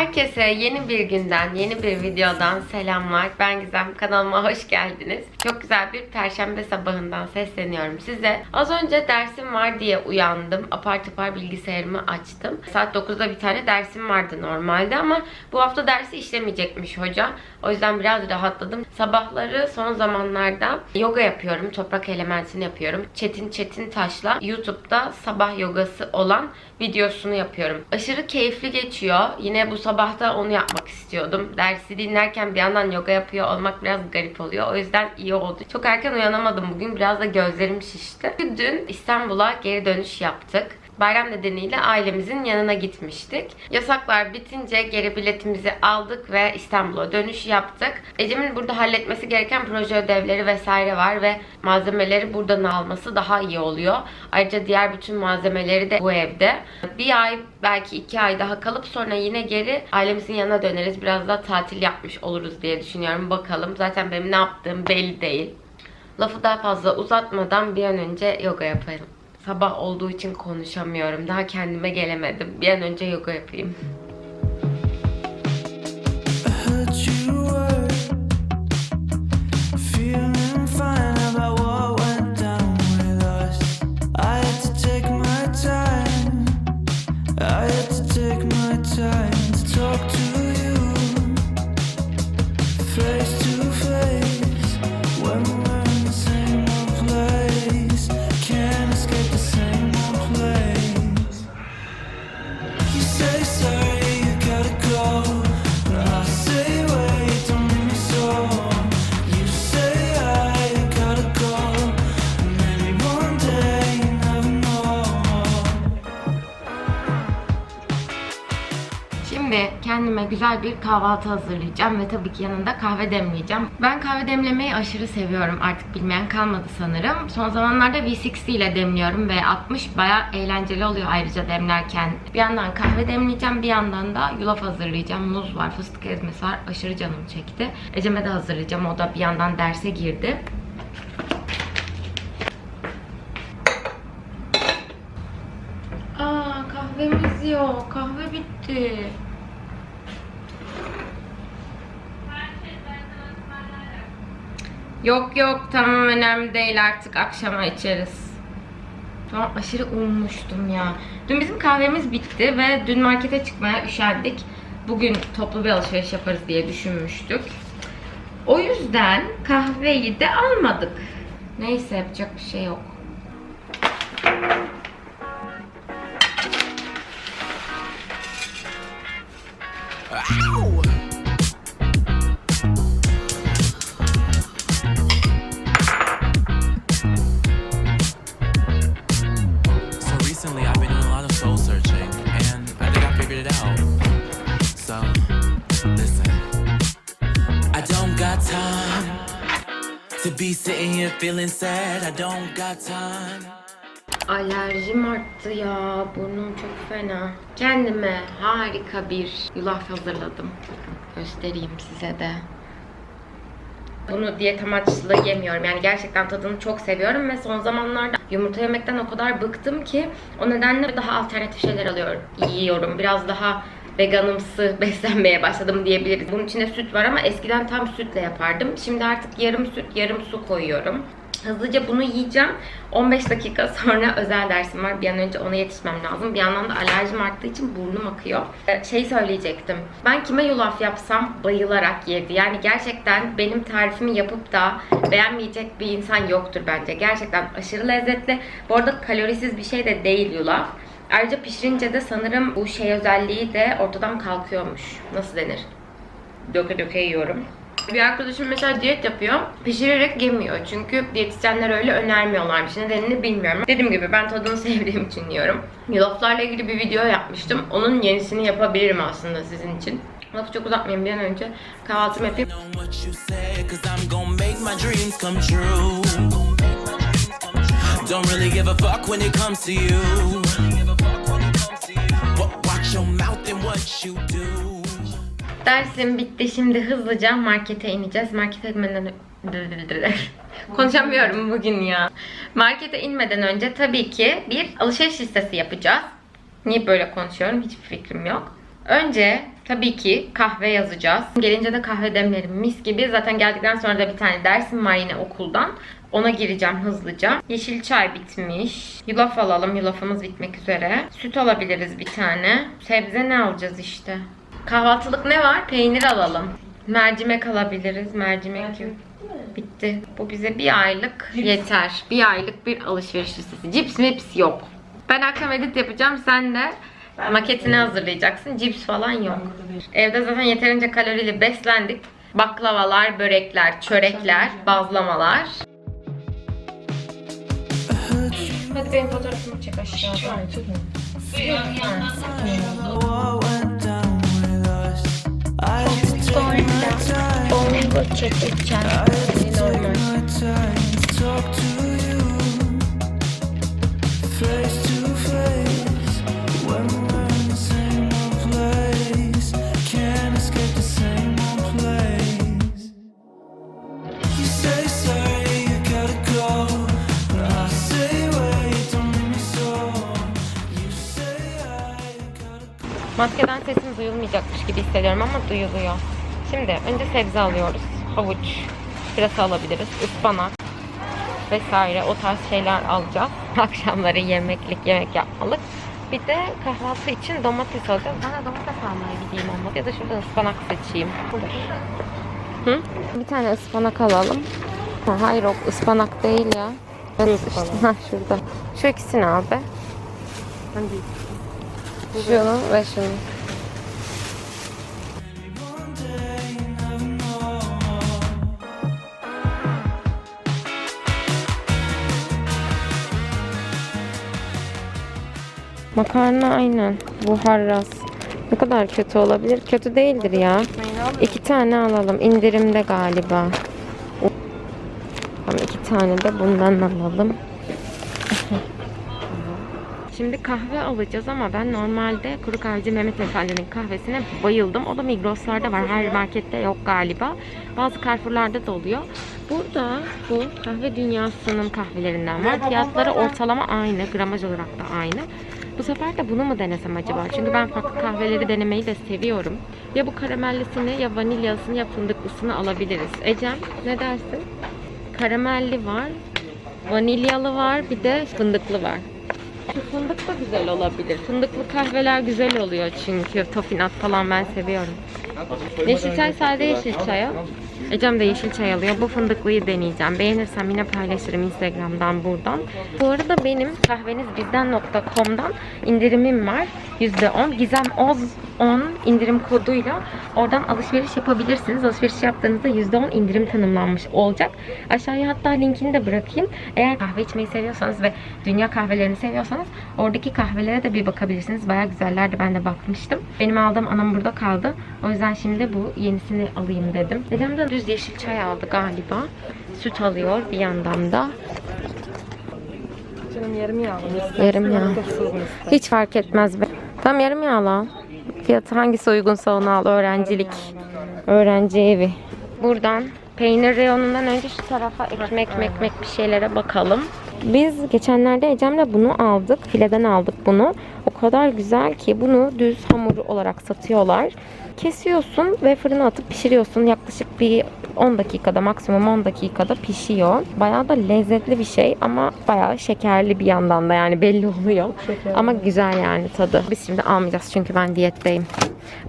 Herkese yeni bir günden, yeni bir videodan selamlar. Ben Gizem, kanalıma hoş geldiniz. Çok güzel bir perşembe sabahından sesleniyorum size. Az önce dersim var diye uyandım. Apar topar bilgisayarımı açtım. Saat 9'da bir tane dersim vardı normalde ama bu hafta dersi işlemeyecekmiş hoca. O yüzden biraz rahatladım. Sabahları son zamanlarda yoga yapıyorum. Toprak elementini yapıyorum. Çetin Çetin Taş'la YouTube'da sabah yogası olan videosunu yapıyorum. Aşırı keyifli geçiyor. Yine bu sabah da onu yapmak istiyordum. Dersi dinlerken bir yandan yoga yapıyor olmak biraz garip oluyor. O yüzden iyi oldu. Çok erken uyanamadım bugün. Biraz da gözlerim şişti. Dün İstanbul'a geri dönüş yaptık. Bayram nedeniyle ailemizin yanına gitmiştik. Yasaklar bitince geri biletimizi aldık ve İstanbul'a dönüş yaptık. Ecem'in burada halletmesi gereken proje ödevleri vesaire var ve malzemeleri buradan alması daha iyi oluyor. Ayrıca diğer bütün malzemeleri de bu evde. Bir ay belki iki ay daha kalıp sonra yine geri ailemizin yanına döneriz. Biraz daha tatil yapmış oluruz diye düşünüyorum. Bakalım. Zaten benim ne yaptığım belli değil. Lafı daha fazla uzatmadan bir an önce yoga yapalım. Sabah olduğu için konuşamıyorum. Daha kendime gelemedim. Bir an önce yoga yapayım. Güzel bir kahvaltı hazırlayacağım ve tabii ki yanında kahve demleyeceğim. Ben kahve demlemeyi aşırı seviyorum. Artık bilmeyen kalmadı sanırım. Son zamanlarda V60 ile demliyorum ve 60 bayağı eğlenceli oluyor ayrıca demlerken. Bir yandan kahve demleyeceğim, bir yandan da yulaf hazırlayacağım. Muz var, fıstık ezmesi var. Aşırı canım çekti. Ecem'e de hazırlayacağım. O da bir yandan derse girdi. Aa kahvemiz yok. Kahve bitti. Yok yok tamam önemli değil artık akşama içeriz. Tamam aşırı ummuştum ya. Dün bizim kahvemiz bitti ve dün markete çıkmaya üşendik. Bugün toplu bir alışveriş yaparız diye düşünmüştük. O yüzden kahveyi de almadık. Neyse yapacak bir şey yok. So feeling sad. I don't got time. Alerjim arttı ya. Burnum çok fena. Kendime harika bir yulaf hazırladım. Göstereyim size de. Bunu diyet amaçlı yemiyorum. Yani gerçekten tadını çok seviyorum ve son zamanlarda yumurta yemekten o kadar bıktım ki o nedenle daha alternatif şeyler alıyorum, yiyorum. Biraz daha veganımsı beslenmeye başladım diyebiliriz. Bunun içinde süt var ama eskiden tam sütle yapardım. Şimdi artık yarım süt, yarım su koyuyorum. Hızlıca bunu yiyeceğim. 15 dakika sonra özel dersim var. Bir an önce ona yetişmem lazım. Bir yandan da alerjim arttığı için burnum akıyor. Ee, şey söyleyecektim. Ben kime yulaf yapsam bayılarak yedi. Yani gerçekten benim tarifimi yapıp da beğenmeyecek bir insan yoktur bence. Gerçekten aşırı lezzetli. Bu arada kalorisiz bir şey de değil yulaf. Ayrıca pişirince de sanırım bu şey özelliği de ortadan kalkıyormuş. Nasıl denir? Döke döke yiyorum. Bir arkadaşım mesela diyet yapıyor. Pişirerek yemiyor. Çünkü diyetisyenler öyle önermiyorlarmış. Nedenini bilmiyorum. Dediğim gibi ben tadını sevdiğim için yiyorum. Yulaflarla ilgili bir video yapmıştım. Onun yenisini yapabilirim aslında sizin için. Lafı çok uzatmayayım bir an önce kahvaltımı yapayım. Don't really give a fuck when it comes to you. Dersim bitti. Şimdi hızlıca markete ineceğiz. Markete inmeden Konuşamıyorum bugün ya. Markete inmeden önce tabii ki bir alışveriş listesi yapacağız. Niye böyle konuşuyorum hiçbir fikrim yok. Önce Tabii ki kahve yazacağız. Gelince de kahve demlerim mis gibi. Zaten geldikten sonra da bir tane dersim var yine okuldan. Ona gireceğim hızlıca. Yeşil çay bitmiş. Yulaf alalım. Yulafımız bitmek üzere. Süt alabiliriz bir tane. Sebze ne alacağız işte? Kahvaltılık ne var? Peynir alalım. Mercimek alabiliriz. Mercimek yok. Bitti. Bu bize bir aylık yeter. Bir aylık bir alışveriş listesi. Cips mips yok. Ben akşam edit yapacağım. Sen de maketini hazırlayacaksın. Cips falan yok. Evde zaten yeterince kalorili beslendik. Baklavalar, börekler, çörekler, bazlamalar. I had to take my time. Bongo çekeceğim. Normal. My time to Maskeden sesim duyulmayacakmış gibi hissediyorum ama duyuluyor. Şimdi önce sebze alıyoruz. Havuç, pırasa alabiliriz, ıspanak vesaire o tarz şeyler alacağız. Akşamları yemeklik yemek yapmalık. Bir de kahvaltı için domates alacağız. Ben de domates almaya gideyim olmadı ya da şuradan ıspanak seçeyim. Hı? Bir tane ıspanak alalım. Ha, hayır o ıspanak değil ya. Ha şurada. Şu ikisini al be. Şunu ve şunu. Makarna aynen. Buharras. Ne kadar kötü olabilir? Kötü değildir ya. İki tane alalım. İndirimde galiba. Tamam iki tane de bundan alalım. Şimdi kahve alacağız ama ben normalde Kuru Kahveci Mehmet Efendi'nin kahvesine bayıldım. O da Migros'larda var. Her markette yok galiba. Bazı Carrefour'larda da oluyor. Burada bu kahve dünyasının kahvelerinden var. Fiyatları ortalama aynı. Gramaj olarak da aynı. Bu sefer de bunu mu denesem acaba? Çünkü ben farklı kahveleri denemeyi de seviyorum. Ya bu karamellisini ya vanilyasını ya fındıklısını alabiliriz. Ecem ne dersin? Karamelli var. Vanilyalı var. Bir de fındıklı var. Şu fındık da güzel olabilir. Fındıklı kahveler güzel oluyor çünkü. Tofinat falan ben seviyorum. Yeşil çay sade yeşil çay al. Ecem de yeşil çay alıyor. Bu fındıklıyı deneyeceğim. Beğenirsem yine paylaşırım Instagram'dan buradan. Bu arada benim kahvenizbizden.com'dan indirimim var. %10. Gizem Oz 10 indirim koduyla oradan alışveriş yapabilirsiniz. Alışveriş yaptığınızda %10 indirim tanımlanmış olacak. Aşağıya hatta linkini de bırakayım. Eğer kahve içmeyi seviyorsanız ve dünya kahvelerini seviyorsanız oradaki kahvelere de bir bakabilirsiniz. Baya güzellerdi. Ben de bakmıştım. Benim aldığım anam burada kaldı. O yüzden şimdi bu yenisini alayım dedim. Dedem de düz yeşil çay aldı galiba. Süt alıyor bir yandan da. Canım yarım yağlı. Yarım yağ. Hiç fark etmez be. Tam yarım yağlı. Fiyatı hangisi uygunsa onu al. Öğrencilik. Öğrenci evi. Buradan peynir reyonundan önce şu tarafa ekmek mekmek bir şeylere bakalım. Biz geçenlerde Ecem'le bunu aldık. Fileden aldık bunu. O kadar güzel ki bunu düz hamur olarak satıyorlar. Kesiyorsun ve fırına atıp pişiriyorsun. Yaklaşık bir 10 dakikada maksimum 10 dakikada pişiyor. Bayağı da lezzetli bir şey ama bayağı şekerli bir yandan da yani belli oluyor. Ama güzel yani tadı. Biz şimdi almayacağız çünkü ben diyetteyim.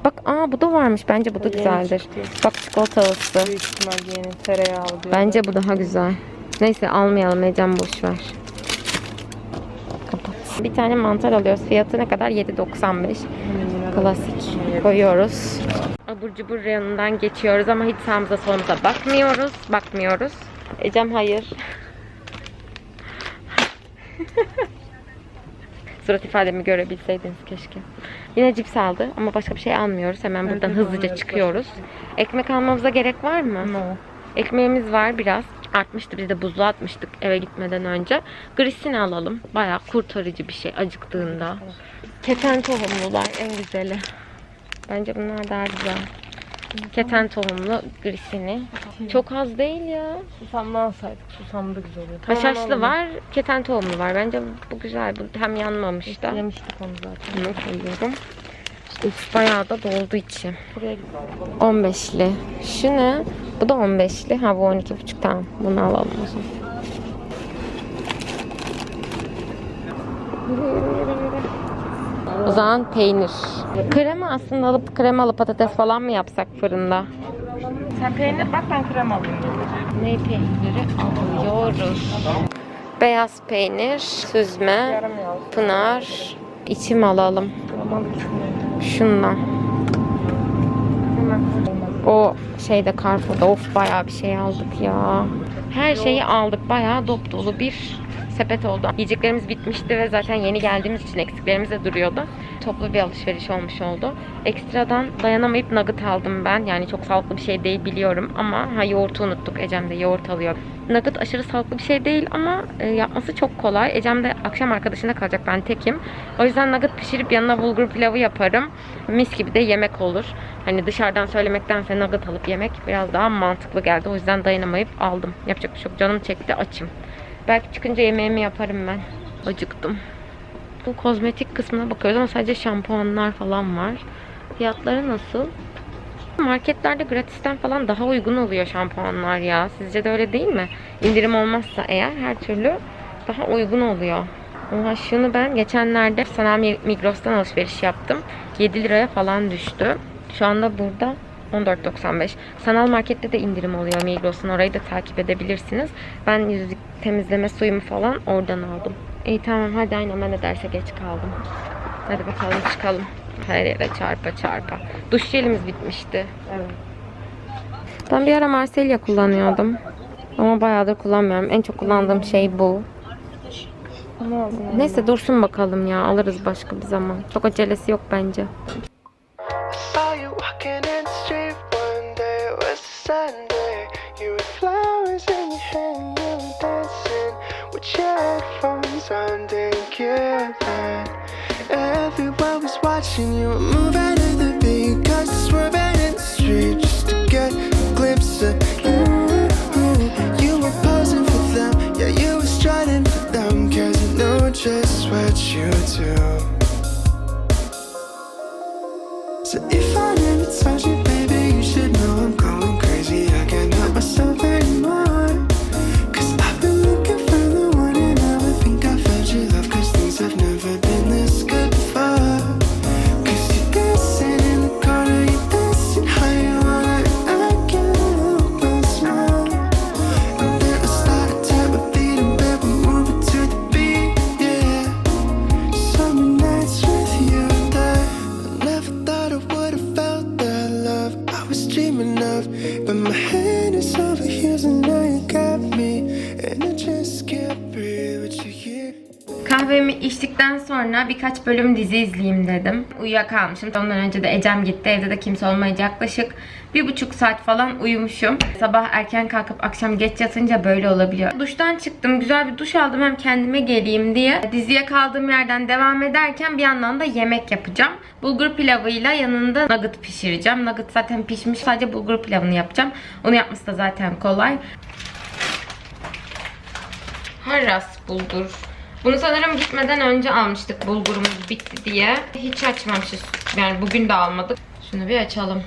Bak aa bu da varmış. Bence bu da güzeldir. Bak çikolatalısı. Büyük ihtimal yeni tereyağlı diyor. Bence bu daha güzel. Neyse almayalım Ecem boş ver. Kapat. Bir tane mantar alıyoruz. Fiyatı ne kadar? 7.95. Klasik. Koyuyoruz. Abur cubur reyonundan geçiyoruz ama hiç sağımıza solumuza bakmıyoruz. Bakmıyoruz. Ecem hayır. Surat ifademi görebilseydiniz keşke. Yine cips aldı ama başka bir şey almıyoruz. Hemen buradan hızlıca çıkıyoruz. Ekmek almamıza gerek var mı? No. Ekmeğimiz var biraz. Artmıştı. Biz de buzluğa atmıştık eve gitmeden önce. Grisini alalım. Bayağı kurtarıcı bir şey acıktığında. Keten tohumlular en güzeli. Bence bunlar daha güzel. Keten tohumlu grisini. Çok az değil ya. Susamlı alsaydık. Susamlı da güzel oluyor. Haşhaşlı var, keten tohumlu var. Bence bu güzel. Bu hem yanmamış da. Yemiştik onu zaten. Bunu koyuyorum. Üf bayağı da doldu içi. Buraya gidelim. 15'li. Şu ne? Bu da 15'li. Ha bu 12,5 tamam. Bunu alalım o zaman. O zaman peynir. Krema aslında alıp kremalı patates falan mı yapsak fırında? Sen peynir bak ben krem alayım. Ne peyniri alıyoruz? Beyaz peynir, süzme, pınar, içim alalım. Düşünüyorum. Şundan. O şeyde Carrefour'da of bayağı bir şey aldık ya. Her şeyi aldık. Bayağı dop dolu bir sepet oldu. Yiyeceklerimiz bitmişti ve zaten yeni geldiğimiz için eksiklerimiz de duruyordu. Toplu bir alışveriş olmuş oldu. Ekstradan dayanamayıp nugget aldım ben. Yani çok sağlıklı bir şey değil biliyorum ama ha yoğurtu unuttuk. Ecem de yoğurt alıyor. Nugget aşırı sağlıklı bir şey değil ama e, yapması çok kolay. Ecem de akşam arkadaşında kalacak ben tekim. O yüzden nugget pişirip yanına bulgur pilavı yaparım. Mis gibi de yemek olur. Hani dışarıdan söylemektense nugget alıp yemek biraz daha mantıklı geldi. O yüzden dayanamayıp aldım. Yapacak bir şey yok. Canım çekti açım. Belki çıkınca yemeğimi yaparım ben. Acıktım. Bu kozmetik kısmına bakıyoruz ama sadece şampuanlar falan var. Fiyatları nasıl? Marketlerde gratisten falan daha uygun oluyor şampuanlar ya. Sizce de öyle değil mi? İndirim olmazsa eğer her türlü daha uygun oluyor. Oha şunu ben geçenlerde sanal Mi- Migros'tan alışveriş yaptım. 7 liraya falan düştü. Şu anda burada 14.95. Sanal markette de indirim oluyor Migros'un. Orayı da takip edebilirsiniz. Ben yüzlük temizleme suyumu falan oradan aldım. İyi tamam hadi aynen ben de derse geç kaldım. Hadi bakalım çıkalım. Her yere çarpa çarpa. Duş jelimiz bitmişti. Evet. Ben bir ara Marsilya kullanıyordum. Ama bayağıdır kullanmıyorum. En çok kullandığım şey bu. Neyse dursun bakalım ya. Alırız başka bir zaman. Çok acelesi yok bence. On, didn't. Everyone was watching you move out of the beat, cause swerving in the street just to get a glimpse of you. You were posing for them, yeah, you were strutting for them, cause you know just what you do. So Kahvemi içtikten sonra birkaç bölüm dizi izleyeyim dedim. Uyuyakalmışım. Ondan önce de Ecem gitti. Evde de kimse olmayınca yaklaşık bir buçuk saat falan uyumuşum. Sabah erken kalkıp akşam geç yatınca böyle olabiliyor. Duştan çıktım. Güzel bir duş aldım hem kendime geleyim diye. Diziye kaldığım yerden devam ederken bir yandan da yemek yapacağım. Bulgur pilavıyla yanında nugget pişireceğim. Nugget zaten pişmiş. Sadece bulgur pilavını yapacağım. Onu yapması da zaten kolay. Harras bulgur. Bunu sanırım gitmeden önce almıştık bulgurumuz bitti diye. Hiç açmamışız. Yani bugün de almadık. Şunu bir açalım.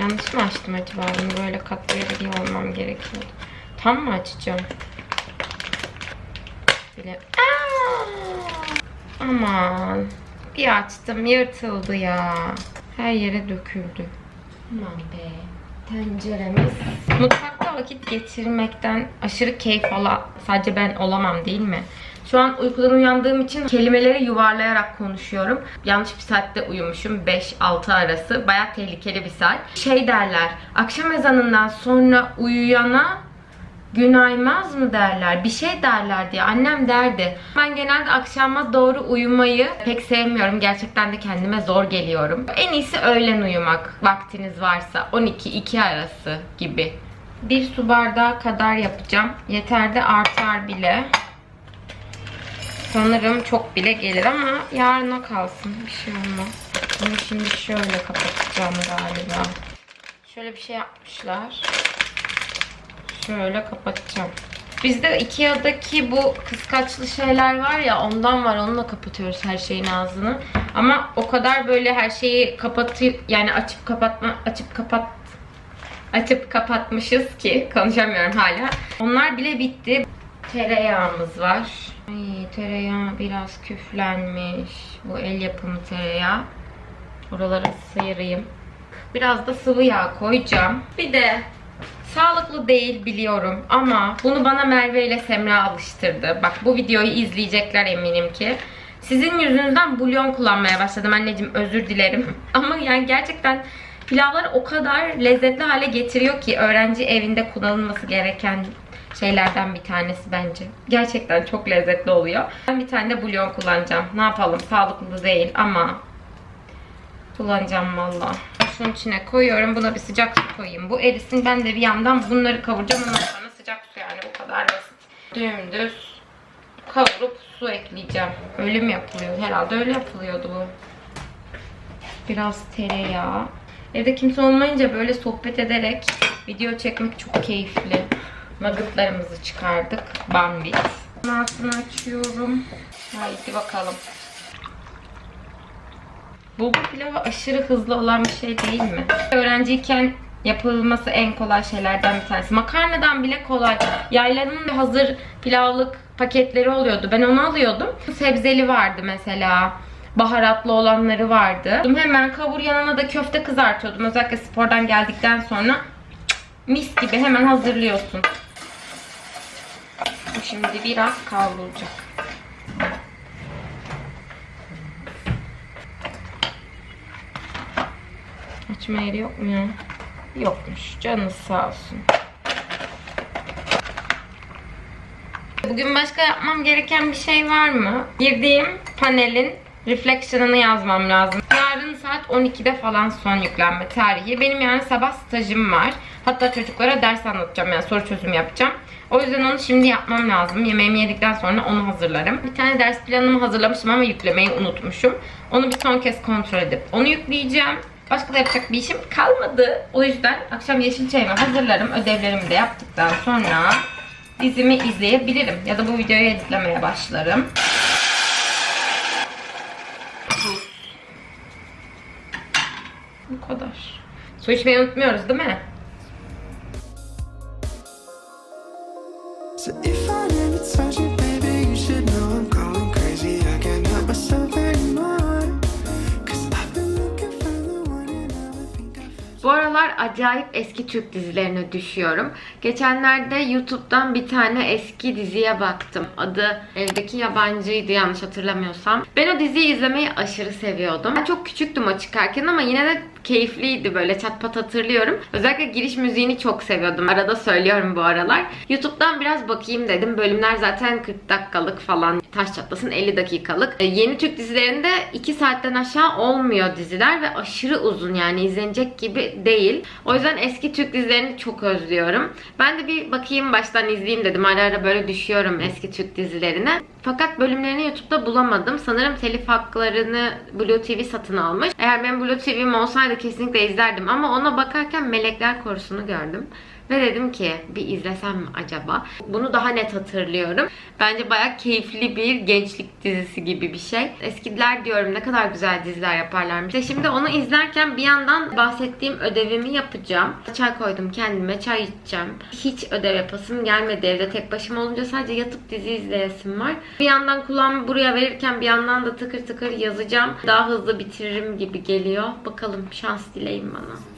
Yanlış mı açtım acaba? Bunu böyle katlayabiliyor olmam gerekiyordu. Tam mı açacağım? Bile... Aa! Aman. Bir açtım yırtıldı ya. Her yere döküldü. Aman be. Tenceremiz. Mutfakta vakit geçirmekten aşırı keyif alan sadece ben olamam değil mi? Şu an uykudan uyandığım için kelimeleri yuvarlayarak konuşuyorum. Yanlış bir saatte uyumuşum. 5-6 arası. Baya tehlikeli bir saat. Şey derler. Akşam ezanından sonra uyuyana gün aymaz mı derler, bir şey derler diye annem derdi. Ben genelde akşama doğru uyumayı pek sevmiyorum. Gerçekten de kendime zor geliyorum. En iyisi öğlen uyumak vaktiniz varsa 12-2 arası gibi. Bir su bardağı kadar yapacağım. Yeter de artar bile. Sanırım çok bile gelir ama yarına kalsın. Bir şey olmaz. Bunu şimdi şöyle kapatacağım galiba. Şöyle bir şey yapmışlar. Şöyle kapatacağım. Bizde Ikea'daki bu kıskaçlı şeyler var ya ondan var. Onunla kapatıyoruz her şeyin ağzını. Ama o kadar böyle her şeyi kapatı yani açıp kapatma açıp kapat açıp kapatmışız ki konuşamıyorum hala. Onlar bile bitti. Tereyağımız var. Ay, tereyağı biraz küflenmiş. Bu el yapımı tereyağı. Oraları sıyırayım. Biraz da sıvı yağ koyacağım. Bir de sağlıklı değil biliyorum ama bunu bana Merve ile Semra alıştırdı. Bak bu videoyu izleyecekler eminim ki. Sizin yüzünüzden bulyon kullanmaya başladım anneciğim özür dilerim. Ama yani gerçekten pilavları o kadar lezzetli hale getiriyor ki öğrenci evinde kullanılması gereken şeylerden bir tanesi bence. Gerçekten çok lezzetli oluyor. Ben bir tane de bulyon kullanacağım. Ne yapalım sağlıklı değil ama kullanacağım valla. Şunun içine koyuyorum. Buna bir sıcak su koyayım. Bu erisin. Ben de bir yandan bunları kavuracağım. Ondan sonra sıcak su yani bu kadar basit. Dümdüz kavurup su ekleyeceğim. Öyle mi yapılıyor? Herhalde öyle yapılıyordu bu. Biraz tereyağı. Evde kimse olmayınca böyle sohbet ederek video çekmek çok keyifli. Nuggetlarımızı çıkardık. Bambit. Altını açıyorum. Haydi bakalım. Bulgur pilavı aşırı hızlı olan bir şey değil mi? Öğrenciyken yapılması en kolay şeylerden bir tanesi. Makarnadan bile kolay. Yaylanın hazır pilavlık paketleri oluyordu. Ben onu alıyordum. Sebzeli vardı mesela. Baharatlı olanları vardı. Hemen kavur yanına da köfte kızartıyordum. Özellikle spordan geldikten sonra mis gibi hemen hazırlıyorsun. Şimdi biraz kavrulacak. Açma yeri yok mu ya? Yokmuş. Canınız sağ olsun. Bugün başka yapmam gereken bir şey var mı? Girdiğim panelin reflection'ını yazmam lazım. Yarın saat 12'de falan son yüklenme tarihi. Benim yani sabah stajım var. Hatta çocuklara ders anlatacağım yani soru çözüm yapacağım. O yüzden onu şimdi yapmam lazım. Yemeğimi yedikten sonra onu hazırlarım. Bir tane ders planımı hazırlamışım ama yüklemeyi unutmuşum. Onu bir son kez kontrol edip onu yükleyeceğim. Başka da yapacak bir işim kalmadı. O yüzden akşam yeşil çayımı hazırlarım. Ödevlerimi de yaptıktan sonra dizimi izleyebilirim. Ya da bu videoyu editlemeye başlarım. Bu kadar. Su içmeyi unutmuyoruz değil mi? So if I never touch you, baby, you should know I'm going crazy. I can't help myself anymore. Cause I've been looking for the one and I think I found Bu aralar acayip eski Türk dizilerine düşüyorum. Geçenlerde YouTube'dan bir tane eski diziye baktım. Adı Evdeki Yabancıydı yanlış hatırlamıyorsam. Ben o diziyi izlemeyi aşırı seviyordum. Ben çok küçüktüm o çıkarken ama yine de keyifliydi böyle çat pat hatırlıyorum. Özellikle giriş müziğini çok seviyordum. Arada söylüyorum bu aralar. YouTube'dan biraz bakayım dedim. Bölümler zaten 40 dakikalık falan. Taş çatlasın 50 dakikalık. E, yeni Türk dizilerinde 2 saatten aşağı olmuyor diziler ve aşırı uzun yani izlenecek gibi değil. O yüzden eski Türk dizilerini çok özlüyorum. Ben de bir bakayım baştan izleyeyim dedim. Ara ara böyle düşüyorum eski Türk dizilerine. Fakat bölümlerini YouTube'da bulamadım. Sanırım telif haklarını Blue TV satın almış. Eğer benim Blue TV'm olsaydı kesinlikle izlerdim. Ama ona bakarken Melekler Korusu'nu gördüm. Ve dedim ki bir izlesem mi acaba? Bunu daha net hatırlıyorum. Bence bayağı keyifli bir gençlik dizisi gibi bir şey. Eskiler diyorum ne kadar güzel diziler yaparlarmış. İşte şimdi onu izlerken bir yandan bahsettiğim ödevimi yapacağım. Çay koydum kendime çay içeceğim. Hiç ödev yapasım gelmedi evde tek başıma olunca sadece yatıp dizi izleyesim var. Bir yandan kulağımı buraya verirken bir yandan da tıkır tıkır yazacağım. Daha hızlı bitiririm gibi geliyor. Bakalım şans dileyin bana.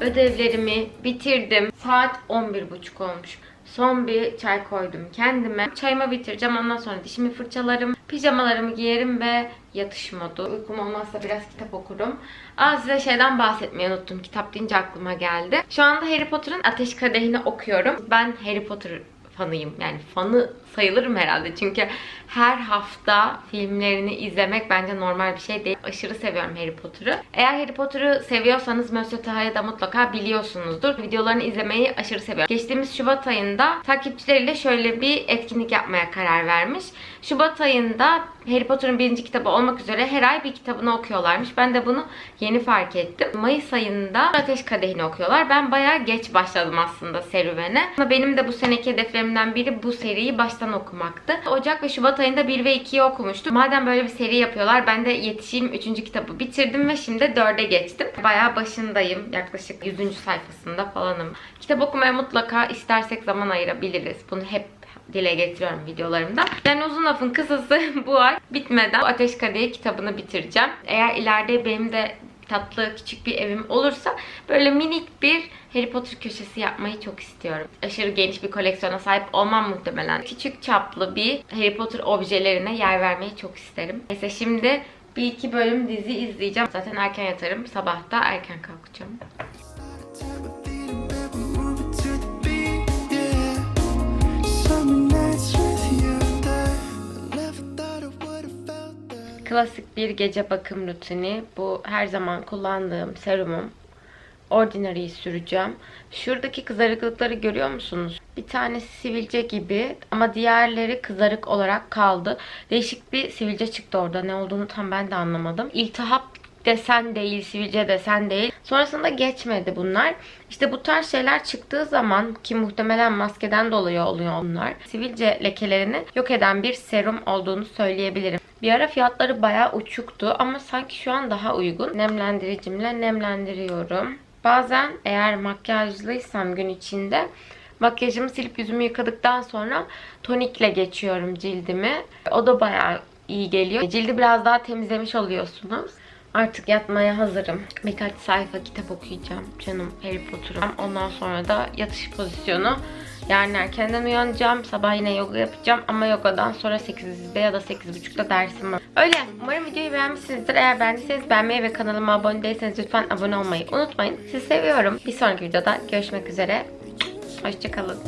Ödevlerimi bitirdim. Saat 11.30 olmuş. Son bir çay koydum kendime. Çayımı bitireceğim. Ondan sonra dişimi fırçalarım. Pijamalarımı giyerim ve yatış modu. Uykum olmazsa biraz kitap okurum. Aa size şeyden bahsetmeyi unuttum. Kitap deyince aklıma geldi. Şu anda Harry Potter'ın Ateş Kadehi'ni okuyorum. Ben Harry Potter fanıyım. Yani fanı sayılırım herhalde. Çünkü her hafta filmlerini izlemek bence normal bir şey değil. Aşırı seviyorum Harry Potter'ı. Eğer Harry Potter'ı seviyorsanız Monsieur Taha'yı da mutlaka biliyorsunuzdur. Videolarını izlemeyi aşırı seviyorum. Geçtiğimiz Şubat ayında takipçileriyle şöyle bir etkinlik yapmaya karar vermiş. Şubat ayında Harry Potter'ın birinci kitabı olmak üzere her ay bir kitabını okuyorlarmış. Ben de bunu yeni fark ettim. Mayıs ayında Ateş Kadehi'ni okuyorlar. Ben bayağı geç başladım aslında serüvene. Ama benim de bu seneki hedeflerimden biri bu seriyi baştan okumaktı. Ocak ve Şubat ayında 1 ve 2'yi okumuştum. Madem böyle bir seri yapıyorlar ben de yetişeyim 3. kitabı bitirdim ve şimdi 4'e geçtim. Bayağı başındayım. Yaklaşık 100. sayfasında falanım. Kitap okumaya mutlaka istersek zaman ayırabiliriz. Bunu hep dile getiriyorum videolarımda. Yani uzun lafın kısası bu ay bitmeden bu Ateş Kadehi kitabını bitireceğim. Eğer ileride benim de tatlı küçük bir evim olursa böyle minik bir Harry Potter köşesi yapmayı çok istiyorum. Aşırı geniş bir koleksiyona sahip olmam muhtemelen. Küçük çaplı bir Harry Potter objelerine yer vermeyi çok isterim. Neyse şimdi bir iki bölüm dizi izleyeceğim. Zaten erken yatarım. Sabah da erken kalkacağım. Klasik bir gece bakım rutini. Bu her zaman kullandığım serumum. Ordinary'yi süreceğim. Şuradaki kızarıklıkları görüyor musunuz? Bir tanesi sivilce gibi ama diğerleri kızarık olarak kaldı. Değişik bir sivilce çıktı orada. Ne olduğunu tam ben de anlamadım. İltihap desen değil, sivilce desen değil. Sonrasında geçmedi bunlar. İşte bu tarz şeyler çıktığı zaman ki muhtemelen maskeden dolayı oluyor onlar. Sivilce lekelerini yok eden bir serum olduğunu söyleyebilirim. Bir ara fiyatları bayağı uçuktu ama sanki şu an daha uygun. Nemlendiricimle nemlendiriyorum. Bazen eğer makyajlıysam gün içinde makyajımı silip yüzümü yıkadıktan sonra tonikle geçiyorum cildimi. O da bayağı iyi geliyor. Cildi biraz daha temizlemiş oluyorsunuz. Artık yatmaya hazırım. Birkaç sayfa kitap okuyacağım. Canım Harry Potter'ım. Ondan sonra da yatış pozisyonu. Yarın erkenden uyanacağım. Sabah yine yoga yapacağım. Ama yogadan sonra 8'de ya da 8.30'da dersim var. Öyle. Umarım videoyu beğenmişsinizdir. Eğer beğendiyseniz beğenmeyi ve kanalıma abone değilseniz lütfen abone olmayı unutmayın. Sizi seviyorum. Bir sonraki videoda görüşmek üzere. Hoşçakalın.